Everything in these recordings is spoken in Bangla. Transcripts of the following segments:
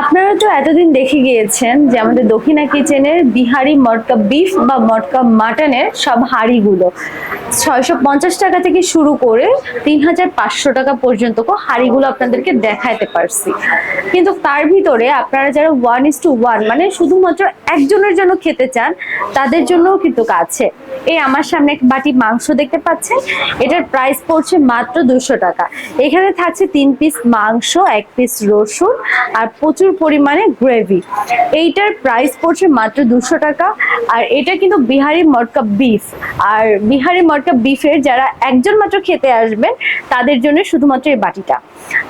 আপনারা তো এতদিন দেখে গিয়েছেন যে আমাদের দক্ষিণা কিচেনের বিহারি মটকা বিফ বা মটকা মাটনের সব হাঁড়িগুলো। ছয়শো পঞ্চাশ টাকা থেকে শুরু করে তিন হাজার পাঁচশো টাকা পর্যন্ত হাঁড়িগুলো আপনাদেরকে দেখাতে পারছি। কিন্তু তার ভিতরে আপনারা যারা ওয়ান ইস টু ওয়ান মানে শুধুমাত্র একজনের জন্য খেতে চান, তাদের জন্যও কিন্তু আছে। এই আমার সামনে এক বাটি মাংস দেখতে পাচ্ছেন। এটার প্রাইস পড়ছে মাত্র দুশো টাকা। এখানে থাকছে তিন পিস মাংস, এক পিস রসুন আর প্রচুর পরিমাণে গ্রেভি এইটার প্রাইস পড়ছে মাত্র দুশো টাকা। আর এটা কিন্তু বিহারি মটকা বিফ আর বিহারি মটকা বিফের যারা একজন মাত্র খেতে আসবেন, তাদের জন্য শুধুমাত্র এই বাটিটা।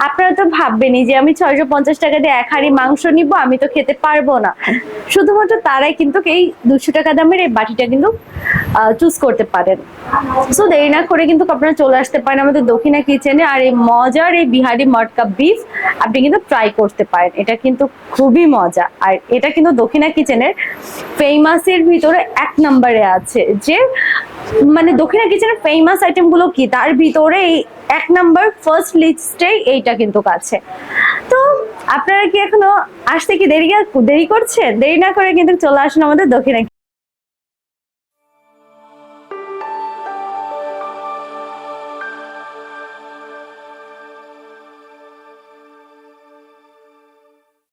আপনারা তো ভাববেনই যে আমি ছয়শো পঞ্চাশ টাকা দিয়ে এক হাঁড়ি মাংস নিব, আমি তো খেতে পারব না। শুধুমাত্র তারাই কিন্তু এই দুশো টাকা দামের এই বাটিটা কিন্তু চুজ করতে পারেন। সো দেরি না করে কিন্তু আপনারা চলে আসতে পারেন আমাদের দক্ষিণা কিচেনে আর এই মজার এই বিহারি মটকা বিফ আপনি কিন্তু ট্রাই করতে পারেন। এটা কিন্তু খুবই মজা। আর এটা কিন্তু দক্ষিণা কিচেনের ফেমাসের ভিতরে এক নম্বরে আছে। যে মানে দক্ষিণা কিচেনের ফেমাস আইটেমগুলো কি? তার ভিতরে এই এক নম্বর ফার্স্ট লিস্টেই এইটা কিন্তু কাছে তো, আপনারা কি এখনও আসতে কি দেরি দেরি করছেন দেরি না করে কিন্তু চলে আসুন আমাদের দক্ষিণা